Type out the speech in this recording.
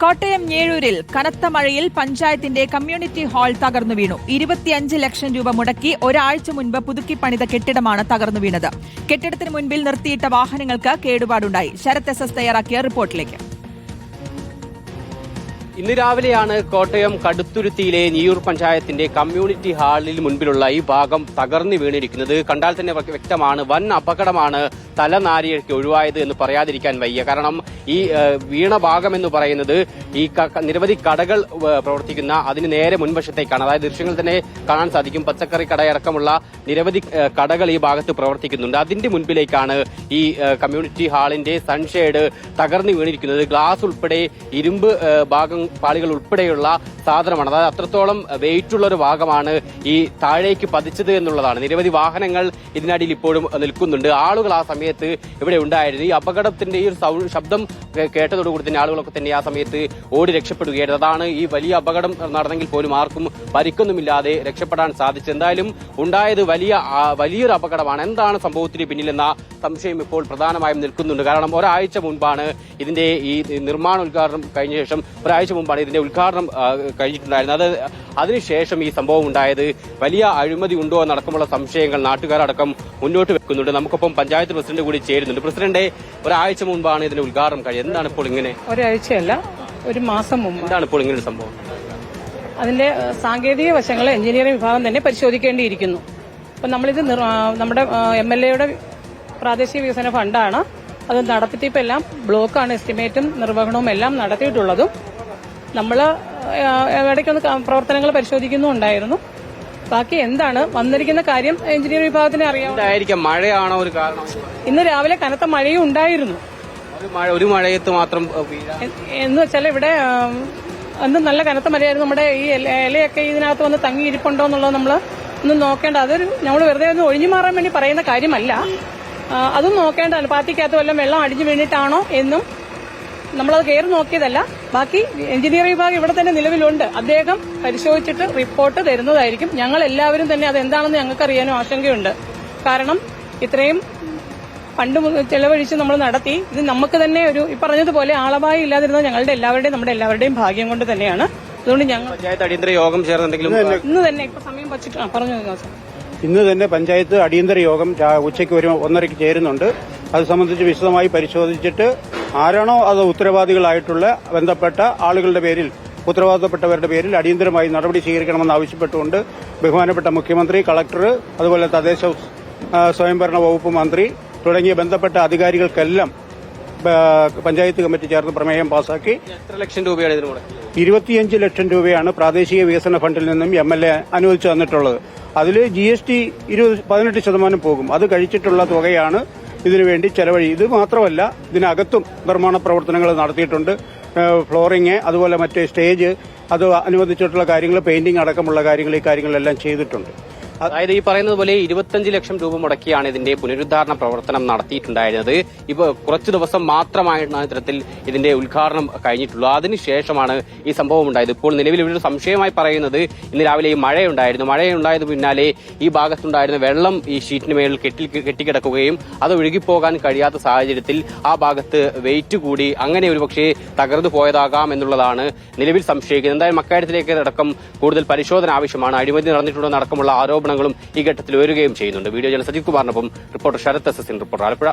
കോട്ടയം ഞേഴൂരിൽ കനത്ത മഴയിൽ പഞ്ചായത്തിന്റെ കമ്മ്യൂണിറ്റി ഹാൾ തകർന്നു വീണു. ഇരുപത്തിയഞ്ച് ലക്ഷം രൂപ മുടക്കി ഒരാഴ്ച മുൻപ് പുതുക്കി പണിത കെട്ടിടമാണ് തകർന്നു വീണത്. കെട്ടിടത്തിന് മുൻപിൽ നിർത്തിയിട്ട വാഹനങ്ങൾക്ക് കേടുപാടുണ്ടായി. ശരത് എസ് എസ് തയ്യാറാക്കിയ റിപ്പോർട്ടിലേക്ക്. ഇന്ന് രാവിലെയാണ് കോട്ടയം കടുത്തുരുത്തിയിലെ നിയൂർ പഞ്ചായത്തിന്റെ കമ്മ്യൂണിറ്റി ഹാളിൽ മുൻപിലുള്ള ഈ ഭാഗം തകർന്നു വീണിരിക്കുന്നത്. കണ്ടാൽ തന്നെ വ്യക്തമാണ് വൻ അപകടമാണ് തലനാരിഴയ്ക്ക് ഒഴിവായത് എന്ന് പറയാതിരിക്കാൻ വയ്യ. കാരണം ഈ വീണ ഭാഗം എന്ന് പറയുന്നത് ഈ നിരവധി കടകൾ പ്രവർത്തിക്കുന്ന അതിന് നേരെ മുൻവശത്തേക്കാണ്. അതായത് ദൃശ്യങ്ങൾ തന്നെ കാണാൻ സാധിക്കും. പച്ചക്കറി കടയടക്കമുള്ള നിരവധി കടകൾ ഈ ഭാഗത്ത് പ്രവർത്തിക്കുന്നുണ്ട്. അതിന്റെ മുൻപിലേക്കാണ് ഈ കമ്മ്യൂണിറ്റി ഹാളിന്റെ സൺഷെയ്ഡ് തകർന്നു വീണിരിക്കുന്നത്. ഗ്ലാസ് ഉൾപ്പെടെ ഇരുമ്പ് ഭാഗങ്ങൾ ഭാഗം പാളികൾ ഉൾപ്പെടെയുള്ള സാധനമാണ്. അതായത് അത്രത്തോളം വെയിറ്റ് ഉള്ള ഒരു ഭാഗമാണ് ഈ താഴേക്ക് പതിച്ചത് എന്നുള്ളതാണ്. നിരവധി വാഹനങ്ങൾ ഇതിനടിയിൽ ഇപ്പോഴും നിൽക്കുന്നുണ്ട്. ആളുകൾ ആ സമയത്ത് ഇവിടെ ഉണ്ടായിരുന്നു. ഈ അപകടത്തിന്റെ ഈ ഒരു ശബ്ദം കേട്ടതോടുകൂടി തന്നെ ആളുകളൊക്കെ തന്നെ ആ സമയത്ത് ഓടി രക്ഷപ്പെടുകയായിരുന്നു. അതാണ് ഈ വലിയ അപകടം നടന്നെങ്കിൽ പോലും ആർക്കും പരിക്കൊന്നുമില്ലാതെ രക്ഷപ്പെടാൻ സാധിച്ചു എന്തായാലും ഉണ്ടായത് വലിയ വലിയൊരു അപകടമാണ്. എന്താണ് സംഭവത്തിന് പിന്നിലെന്ന സംശയം ഇപ്പോൾ പ്രധാനമായും നിൽക്കുന്നുണ്ട്. കാരണം ഒരാഴ്ച മുൻപാണ് ഇതിന്റെ ഈ നിർമ്മാണ ഉദ്ഘാടനം കഴിഞ്ഞ ശേഷം ഒരാഴ്ച മുമ്പാണ് ഇതിന്റെ ഉദ്ഘാടനം കഴിഞ്ഞിട്ടുണ്ടായിരുന്നത്. അത് അതിനുശേഷം ഈ സംഭവം ഉണ്ടായത് വലിയ അഴിമതി ഉണ്ടോ എന്നടക്കമുള്ള സംശയങ്ങൾ നാട്ടുകാരടക്കം മുന്നോട്ട് വെക്കുന്നുണ്ട്. നമുക്കൊപ്പം പഞ്ചായത്ത് പ്രസിഡന്റ് കൂടി ചേരുന്നുണ്ട്. പ്രസിഡന്റ് ഒരാഴ്ച മുമ്പാണ് ഇതിന്റെ ഉദ്ഘാടനം കഴിഞ്ഞത് എന്താണ് ഇപ്പോൾ ഇങ്ങനെ? ഒരാഴ്ചയല്ല ഒരു മാസം മുമ്പ്. എന്താണ് ഇപ്പോൾ ഇങ്ങനെ സംഭവം? അതിന്റെ സാങ്കേതിക വശങ്ങൾ എഞ്ചിനീയറിംഗ് വിഭാഗം തന്നെ പരിശോധിക്കേണ്ടിയിരിക്കുന്നു. അപ്പം നമ്മളിത് നമ്മുടെ എം എൽ എയുടെ പ്രാദേശിക വികസന ഫണ്ടാണ്. അത് നടത്തിപ്പെല്ലാം ബ്ലോക്കാണ് എസ്റ്റിമേറ്റും നിർവഹണവും എല്ലാം നടത്തിയിട്ടുള്ളതും നമ്മൾ ഇടയ്ക്കൊന്ന് പ്രവർത്തനങ്ങൾ പരിശോധിക്കുന്നുണ്ടായിരുന്നു ബാക്കി എന്താണ്? വന്നിരിക്കുന്ന കാര്യം എഞ്ചിനീയറിംഗ് വിഭാഗത്തിന് അറിയാം. മഴയാണോ ഒരു കാരണം? ഇന്ന് രാവിലെ കനത്ത മഴയും ഉണ്ടായിരുന്നു. ഒരു മഴ ഒരു മഴയത്ത് മാത്രം എന്ന് വെച്ചാൽ ഇവിടെ അന്ന് നല്ല കനത്ത മഴയായിരുന്നു. നമ്മുടെ ഈ ഇലയൊക്കെ ഇതിനകത്ത് വന്ന് തങ്ങി ഇരിപ്പുണ്ടോ എന്നുള്ളത് നമ്മൾ ഒന്ന് നോക്കേണ്ട. അതൊരു നമ്മൾ വെറുതെ ഒന്ന് ഒഴിഞ്ഞു മാറാൻ വേണ്ടി പറയുന്ന കാര്യമല്ല. അതും നോക്കേണ്ടതാണ് പാത്തിക്കകത്ത് വല്ലതും വെള്ളം അടിഞ്ഞു വീണിട്ടാണോ എന്നും നമ്മളത് കയറി നോക്കിയതല്ല. ബാക്കി എഞ്ചിനീയറിംഗ് വിഭാഗം ഇവിടെ തന്നെ നിലവിലുണ്ട്. അദ്ദേഹം പരിശോധിച്ചിട്ട് റിപ്പോർട്ട് തരുന്നതായിരിക്കും. ഞങ്ങൾ എല്ലാവരും തന്നെ അത് എന്താണെന്ന് ഞങ്ങൾക്ക് അറിയാനും ആശങ്കയുണ്ട്. കാരണം ഇത്രയും ഫണ്ട് മു- ചെലവഴിച്ച് നമ്മൾ നടത്തി. ഇത് നമുക്ക് തന്നെ ഒരു ഈ പറഞ്ഞതുപോലെ ആളപായം ഇല്ലാതിരുന്നത് ഞങ്ങളുടെ എല്ലാവരുടെയും നമ്മുടെ എല്ലാവരുടെയും ഭാഗ്യം കൊണ്ട് തന്നെയാണ്. അതുകൊണ്ട് ഞങ്ങൾ പഞ്ചായത്ത് അടിയന്തര യോഗം ചേർന്നെന്തെങ്കിലും ഇന്ന് തന്നെ ഇപ്പൊ സമയം വച്ചിട്ടാണ് പറഞ്ഞു. ഇന്ന് തന്നെ പഞ്ചായത്ത് അടിയന്തര യോഗം ഉച്ചയ്ക്ക് ഒരു ഒന്നരയ്ക്ക് ചേരുന്നുണ്ട്. അത് സംബന്ധിച്ച് വിശദമായി പരിശോധിച്ചിട്ട് ആരാണോ അത് ഉത്തരവാദികളായിട്ടുള്ള ബന്ധപ്പെട്ട ആളുകളുടെ പേരിൽ ഉത്തരവാദിത്തപ്പെട്ടവരുടെ പേരിൽ അടിയന്തരമായി നടപടി സ്വീകരിക്കണമെന്ന് ആവശ്യപ്പെട്ടുകൊണ്ട് ബഹുമാനപ്പെട്ട മുഖ്യമന്ത്രി കളക്ടർ അതുപോലെ തദ്ദേശ സ്വയംഭരണ വകുപ്പ് മന്ത്രി തുടങ്ങിയ ബന്ധപ്പെട്ട അധികാരികൾക്കെല്ലാം പഞ്ചായത്ത് കമ്മിറ്റി ചേർന്ന് പ്രമേയം പാസാക്കി. എത്ര ലക്ഷം രൂപയാണ് ഇതിന് ഇരുപത്തിയഞ്ച് ലക്ഷം രൂപയാണ് പ്രാദേശിക വികസന ഫണ്ടിൽ നിന്നും എം എൽ എ അനുവദിച്ചു തന്നിട്ടുള്ളത്. അതിൽ ജി എസ് ടി ഇരുപത് പതിനെട്ട് ശതമാനം പോകും. അത് കഴിച്ചിട്ടുള്ള തുകയാണ് ഇതിനുവേണ്ടി ചെലവഴി ഇത് മാത്രമല്ല ഇതിനകത്തും നിർമ്മാണ പ്രവർത്തനങ്ങൾ നടത്തിയിട്ടുണ്ട്. ഫ്ലോറിങ് അതുപോലെ മറ്റേ സ്റ്റേജ് അത് അനുവദിച്ചിട്ടുള്ള കാര്യങ്ങൾ പെയിന്റിംഗ് അടക്കമുള്ള കാര്യങ്ങൾ ഈ കാര്യങ്ങളെല്ലാം ചെയ്തിട്ടുണ്ട്. അതായത് ഈ പറയുന്നത് പോലെ ഇരുപത്തഞ്ച് ലക്ഷം രൂപ മുടക്കിയാണ് ഇതിന്റെ പുനരുദ്ധാരണ പ്രവർത്തനം നടത്തിയിട്ടുണ്ടായിരുന്നത്. ഇപ്പൊ കുറച്ചു ദിവസം മാത്രമായിട്ടാണ് ഇത്തരത്തിൽ ഇതിന്റെ ഉദ്ഘാടനം കഴിഞ്ഞിട്ടുള്ളൂ. അതിനുശേഷമാണ് ഈ സംഭവം ഉണ്ടായത്. ഇപ്പോൾ നിലവിൽ ഒരു സംശയമായി പറയുന്നത് ഇന്ന് രാവിലെ ഈ മഴയുണ്ടായിരുന്നു. മഴയുണ്ടായതിനു പിന്നാലെ ഈ ഭാഗത്തുണ്ടായിരുന്ന വെള്ളം ഈ ഷീറ്റിന് മേളിൽ കെട്ടി കെട്ടിക്കിടക്കുകയും അത് ഒഴുകിപ്പോകാൻ കഴിയാത്ത സാഹചര്യത്തിൽ ആ ഭാഗത്ത് വെയിറ്റ് കൂടി അങ്ങനെ ഒരു പക്ഷേ തകർന്നു പോയതാകാം എന്നുള്ളതാണ് നിലവിൽ സംശയിക്കുന്നത്. എന്തായാലും അക്കാര്യത്തിലേക്ക് അടക്കം കൂടുതൽ പരിശോധന ആവശ്യമാണ്. അഴിമതി നടന്നിട്ടുണ്ടോ അടക്കമുള്ള ആരോപണങ്ങളും ഈ ഘട്ടത്തിൽ ഉയരുകയും ചെയ്യുന്നുണ്ട്. വീഡിയോ ജന Sajeev കുമാറിനൊപ്പം reporter Sarath S S reporter Alappuzha.